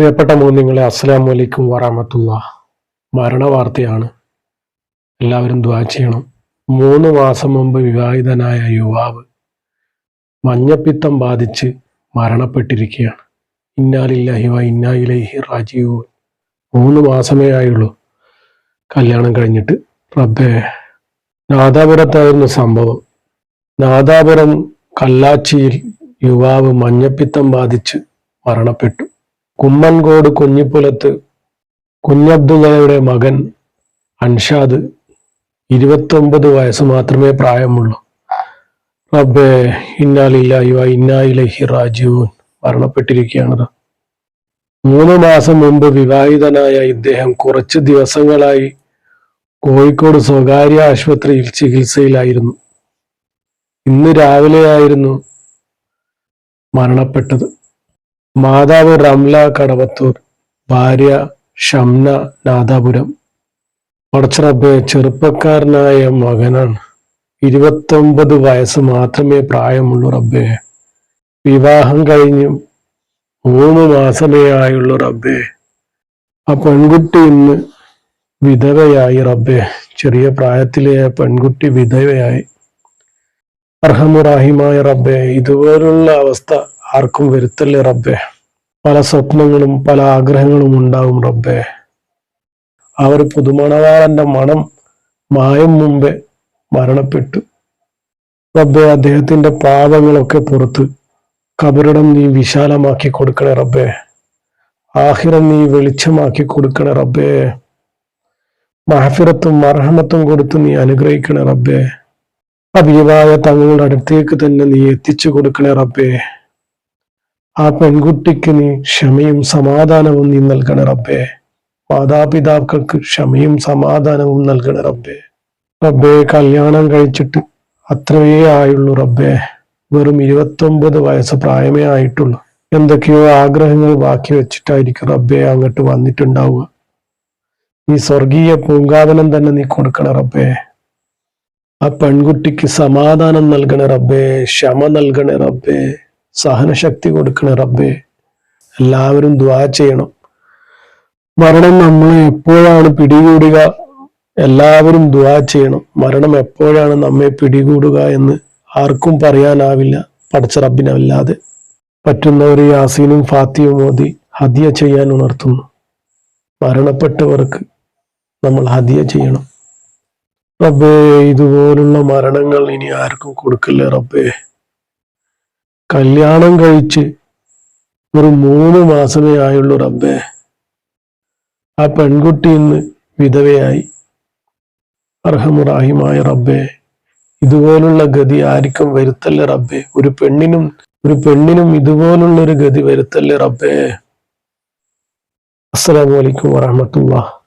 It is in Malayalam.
പ്രിയപ്പെട്ട മൂന്നിങ്ങളെ അസ്സലാം വലൈക്കും മരണ മരണവാർത്തയാണ്. എല്ലാവരും ദ്വാ ചെയ്യണം. മൂന്ന് മാസം മുമ്പ് വിവാഹിതനായ യുവാവ് മഞ്ഞപ്പിത്തം ബാധിച്ച് മരണപ്പെട്ടിരിക്കുകയാണ്. ഇന്നാലില്ലാഹി ഇന്നായിലഹി റാജീവൂൻ മൂന്ന് മാസമേ ആയുള്ളൂ. കല്യാണം കഴിഞ്ഞിട്ട്. റബ്ബേ നാദാപുരത്തായിരുന്നു സംഭവം. നാദാപുരം കല്ലാച്ചിയിൽ യുവാവ് മഞ്ഞപ്പിത്തം ബാധിച്ച് മരണപ്പെട്ടു. കുമ്മൻകോട് കുഞ്ഞിപ്പുലത്ത് കുഞ്ഞബ്ദുള്ളയുടെ മകൻ അൻഷാദ് ഇരുപത്തൊമ്പത് വയസ്സ് മാത്രമേ പ്രായമുള്ളൂ. റബ്ബേ ഇന്നാലില്ലായി വ ഇന്നായിലഹി റാജീവൻ മരണപ്പെട്ടിരിക്കുകയാണത് മൂന്ന് മാസം മുമ്പ് വിവാഹിതനായ ഇദ്ദേഹം കുറച്ച് ദിവസങ്ങളായി കോഴിക്കോട് സ്വകാര്യ ആശുപത്രിയിൽ ചികിത്സയിലായിരുന്നു. ഇന്ന് രാവിലെയായിരുന്നു മരണപ്പെട്ടത്. മാതാവ് റംല കടവത്തൂർ ഭാര്യ ഷംന നാദാപുരം. പടച്ചറബെ ചെറുപ്പക്കാരനായ മകനാണ്. ഇരുപത്തൊമ്പത് വയസ്സ് മാത്രമേ പ്രായമുള്ളൂ റബ്ബേ. വിവാഹം കഴിഞ്ഞും മൂന്ന് മാസമേ ആയുള്ളൂ റബ്ബേ. ആ പെൺകുട്ടി ഇന്ന് വിധവയായി റബ്ബേ. ചെറിയ പ്രായത്തിലെ പെൺകുട്ടി വിധവയായി. അർഹമുറാഹിമായ റബ്ബെ ഇതുപോലുള്ള അവസ്ഥ ആർക്കും വരുത്തല്ലേ റബ്ബെ. പല സ്വപ്നങ്ങളും പല ആഗ്രഹങ്ങളും ഉണ്ടാവും റബ്ബെ. ആ ഒരു പുതുമണവാളന്റെ മണം മായം മുമ്പേ മരണപ്പെട്ടു. റബ്ബെ അദ്ദേഹത്തിന്റെ പാപങ്ങളൊക്കെ പുറത്ത് കബറിടം നീ വിശാലമാക്കി കൊടുക്കണേ റബ്ബേ. ആഹിറം നീ വെളിച്ചമാക്കി കൊടുക്കണേ റബ്ബേ. മഹഫിറത്തും മർഹമത്തും കൊടുത്ത് നീ അനുഗ്രഹിക്കണേ റബ്ബേ. അഭിയവായ തങ്ങളുടെ അടുത്തേക്ക് തന്നെ നീ എത്തിച്ചു കൊടുക്കണേ റബ്ബേ. ആ പെൺകുട്ടിക്ക് നീ ക്ഷമയും സമാധാനവും നീ നൽകണ റബ്ബേ. മാതാപിതാക്കൾക്ക് ക്ഷമയും സമാധാനവും നൽകണ റബ്ബേ. റബ്ബേ കല്യാണം കഴിച്ചിട്ട് അത്രയേ ആയുള്ളൂ റബ്ബേ. വെറും ഇരുപത്തൊമ്പത് വയസ്സ് പ്രായമേ ആയിട്ടുള്ളൂ. എന്തൊക്കെയോ ആഗ്രഹങ്ങൾ ബാക്കി വെച്ചിട്ടായിരിക്കും റബ്ബേ അങ്ങോട്ട് വന്നിട്ടുണ്ടാവുക. നീ സ്വർഗീയ പൂങ്കാവനം തന്നെ നീ കൊടുക്കണ റബ്ബേ. ആ പെൺകുട്ടിക്ക് സമാധാനം നൽകണ റബ്ബേ ക്ഷമ നൽകണ റബ്ബേ. സഹനശക്തി കൊടുക്കണേ റബ്ബേ. എല്ലാവരും ദ്വാ ചെയ്യണം. മരണം നമ്മളെ എപ്പോഴാണ് പിടികൂടുക? എല്ലാവരും ദ്വാ ചെയ്യണം. മരണം എപ്പോഴാണ് നമ്മെ പിടികൂടുക എന്ന് ആർക്കും പറയാനാവില്ല. പഠിച്ച റബ്ബിനല്ലാതെ. പറ്റുന്നവർ യാസീനും ഫാത്തിയും മോദി ഹദിയ ചെയ്യാൻ ഉണർത്തുന്നു. മരണപ്പെട്ടവർക്ക് നമ്മൾ ഹദിയ ചെയ്യണം. റബ്ബേ ഇതുപോലുള്ള മരണങ്ങൾ ഇനി ആർക്കും കൊടുക്കില്ലേ റബ്ബേ. കല്യാണം കഴിച്ച് ഒരു മൂന്ന് മാസമേ ആയുള്ളൂ റബ്ബേ. ആ പെൺകുട്ടി ഇന്ന് വിധവയായി. അർഹമുറാഹിമായ റബ്ബേ ഇതുപോലുള്ള ഗതി ആർക്കും വരുത്തല്ലേ റബ്ബേ? ഒരു പെണ്ണിനും ഒരു പെണ്ണിനും ഇതുപോലുള്ള ഒരു ഗതി വരുത്തല്ലേ റബ്ബേ? അസ്സലാമു അലൈക്കും വറഹമത്തുള്ള